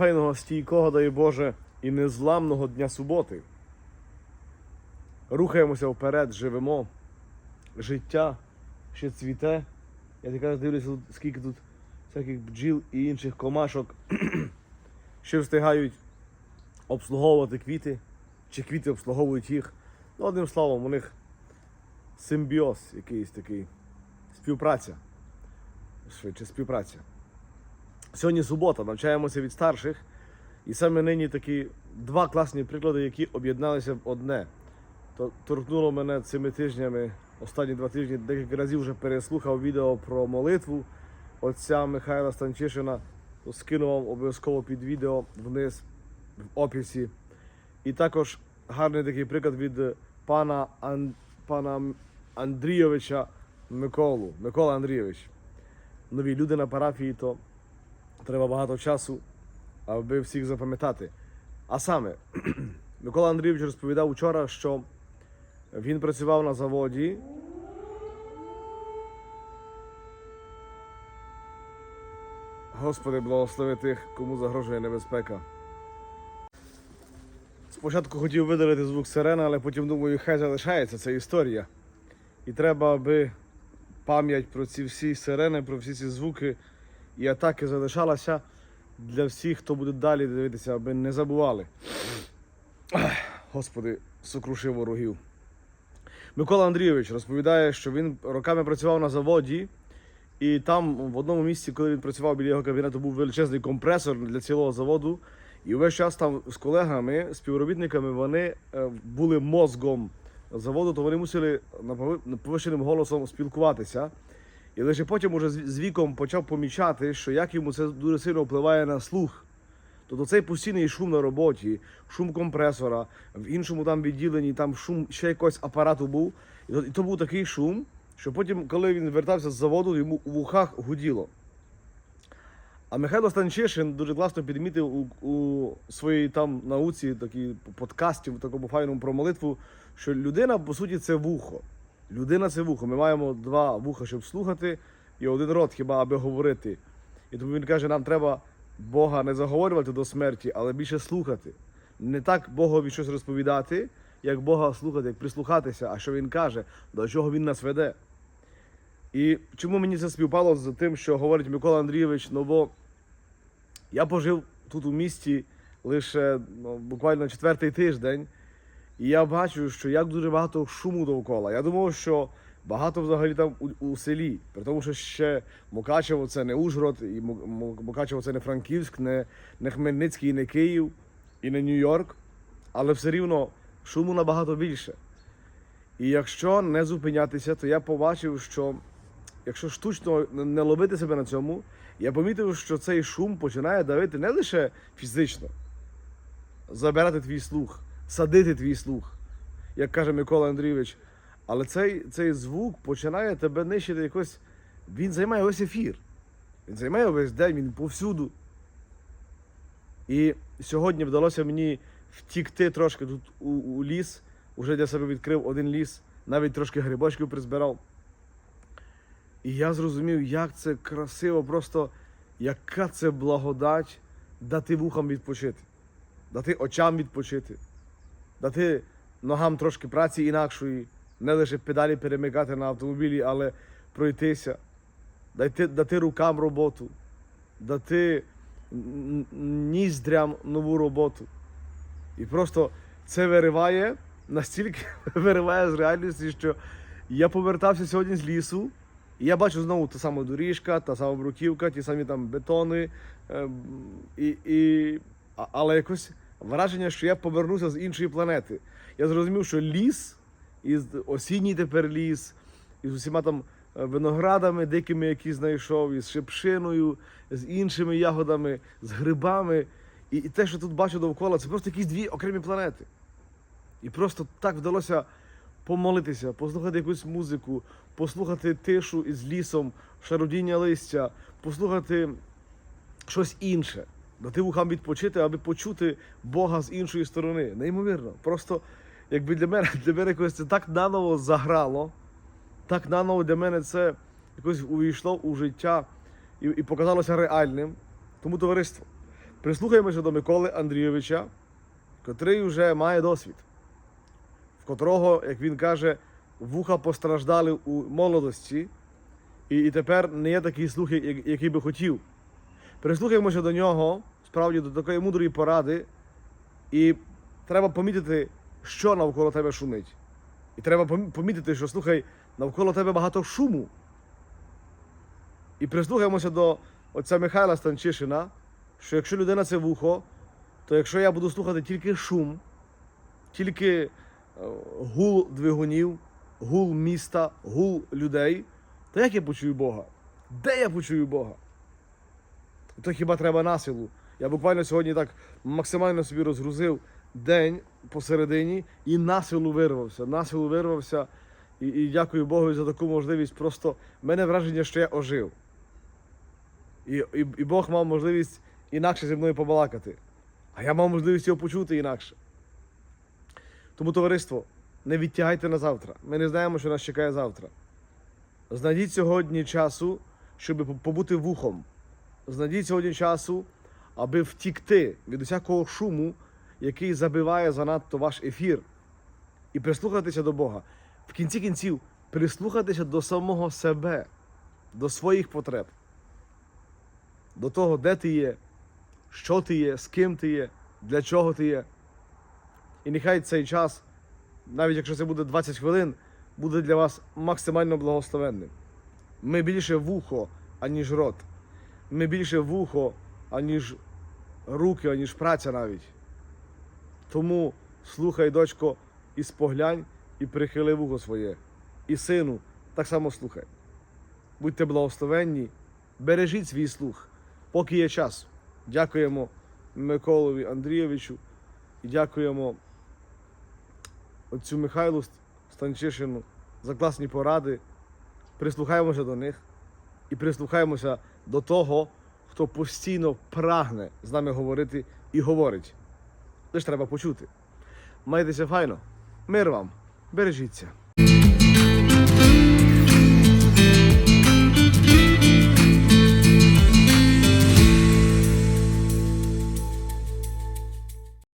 файного, стійкого, дай Боже, і незламного дня суботи. Рухаємося вперед, живемо. Життя ще цвіте. Я тільки дивлюся, скільки тут всяких бджіл і інших комашок, що встигають обслуговувати квіти, чи квіти обслуговують їх. Ну, одним словом, у них симбіоз якийсь такий, співпраця. Швидше співпраця. Сьогодні субота, навчаємося від старших. І саме нині такі два класні приклади, які об'єдналися в одне. То торкнуло мене цими тижнями, останні два тижні, декілька разів вже переслухав відео про молитву отця Михайла Станчишина. То скину вам обов'язково під відео вниз в описі. І також гарний такий приклад від пана, Ан... пана Андрійовича Миколу. Микола Андрійович. Нові люди на парафії, то треба багато часу, аби всіх запам'ятати. А саме, Микола Андрійович розповідав вчора, що він працював на заводі. Господи, благослови тих, кому загрожує небезпека. Спочатку хотів видалити звук сирени, але потім думаю, хай залишається ця історія. І треба, аби пам'ять про ці всі сирени, про всі ці звуки і атаки залишалася для всіх, хто буде далі дивитися, аби не забували. Господи, сокруши ворогів. Микола Андрійович розповідає, що він роками працював на заводі, і там в одному місці, коли він працював біля його кабінету, був величезний компресор для цілого заводу. І весь час там з колегами, співробітниками, вони е, були мозгом заводу, то вони мусили повищеним голосом спілкуватися. І лише потім уже з віком почав помічати, що як йому це дуже сильно впливає на слух. Тобто цей постійний шум на роботі, шум компресора, в іншому там відділенні, там шум ще якогось апарату був. І то, і то був такий шум, що потім, коли він вертався з заводу, йому у вухах гуділо. А Михайло Станчишин дуже класно підмітив у, у своїй там науці, такій подкасті, в такому файному про молитву, що людина, по суті, це вухо. Людина це вухо. Ми маємо два вуха, щоб слухати, і один рот хіба аби говорити. І тому він каже, нам треба Бога не заговорювати до смерті, але більше слухати. Не так Богові щось розповідати, як Бога слухати, як прислухатися, а що він каже, до чого він нас веде. І чому мені це співпало з тим, що говорить Микола Андрійович? Ну бо я пожив тут у місті лише ну, буквально четвертий тиждень, і я бачу, що як дуже багато шуму довкола. Я думав, що багато взагалі там у, у селі, при тому, що ще Мукачево це не Ужгород, і Му- Му- Мукачево це не Франківськ, не, не Хмельницький, не Київ і не Нью-Йорк, але все рівно шуму набагато більше. І якщо не зупинятися, то я побачив, що якщо штучно не ловити себе на цьому, я помітив, що цей шум починає давити не лише фізично, забирати твій слух, садити твій слух, як каже Микола Андрійович. Але цей, цей звук починає тебе нищити якось. Він займає весь ефір. Він займає весь день, він повсюду. І сьогодні вдалося мені втікти трошки тут у, у ліс. Уже для себе відкрив один ліс, навіть трошки грибочків призбирав. І я зрозумів, як це красиво, просто яка це благодать дати вухам відпочити, дати очам відпочити, дати ногам трошки праці інакшої, не лише педалі перемикати на автомобілі, але пройтися, дати, дати рукам роботу, дати ніздрям нову роботу. І просто це вириває, настільки вириває з реальності, що я повертався сьогодні з лісу, і я бачу знову та сама доріжка, та сама бруківка, ті самі там бетони. е, і, і, але якось враження, що я повернувся з іншої планети. Я зрозумів, що ліс, із осінній тепер ліс, із усіма там е, виноградами, дикими, які знайшов, із шипшиною, з іншими ягодами, з грибами. І, і те, що тут бачу довкола, це просто якісь дві окремі планети. І просто так вдалося помолитися, послухати якусь музику, послухати тишу із лісом, шародіння листя, послухати щось інше, дати вухам відпочити, аби почути Бога з іншої сторони. Неймовірно. Просто якби для мене, для мене якось це так наново заграло, так наново для мене це якось увійшло у життя і, і показалося реальним. Тому товариство. Прислухаємося до Миколи Андрійовича, котрий вже має досвід, в котрого, як він каже, вуха постраждали у молодості, і, і тепер не є такий слух, як- який би хотів. Прислухаємося до нього, справді до такої мудрої поради, і треба помітити, що навколо тебе шумить. І треба помітити, що слухай, навколо тебе багато шуму. І прислухаємося до отця Михайла Станчишина, що якщо людина це вухо, то якщо я буду слухати тільки шум, тільки е, гул двигунів, гул міста, гул людей, то як я почую Бога? Де я почую Бога? То хіба треба насилу? Я буквально сьогодні так максимально собі розгрузив день посередині і насилу вирвався. Насилу вирвався. І, і дякую Богу за таку можливість. Просто в мене враження, що я ожив. І, і, і Бог мав можливість інакше зі мною побалакати. А я мав можливість його почути інакше. Тому, товариство, не відтягайте на завтра. Ми не знаємо, що нас чекає завтра. Знайдіть сьогодні часу, щоб побути вухом. Знайдіть сьогодні часу, аби втікти від усякого шуму, який забиває занадто ваш ефір, і прислухатися до Бога. В кінці кінців прислухатися до самого себе, до своїх потреб, до того, де ти є, що ти є, з ким ти є, для чого ти є. І нехай цей час, навіть якщо це буде 20 хвилин, буде для вас максимально благословенним. Ми більше вухо, аніж рот. Ми більше вухо, аніж руки, аніж праця навіть. Тому слухай, дочко, і споглянь, і прихили вухо своє. І сину, так само слухай. Будьте благословенні, бережіть свій слух, поки є час. Дякуємо Миколові Андрійовичу і дякуємо отцю Михайлу Станчишину за класні поради. Прислухаємося до них і прислухаємося до того, хто постійно прагне з нами говорити і говорить. Лиш треба почути. Майтеся файно. Мир вам, бережіться.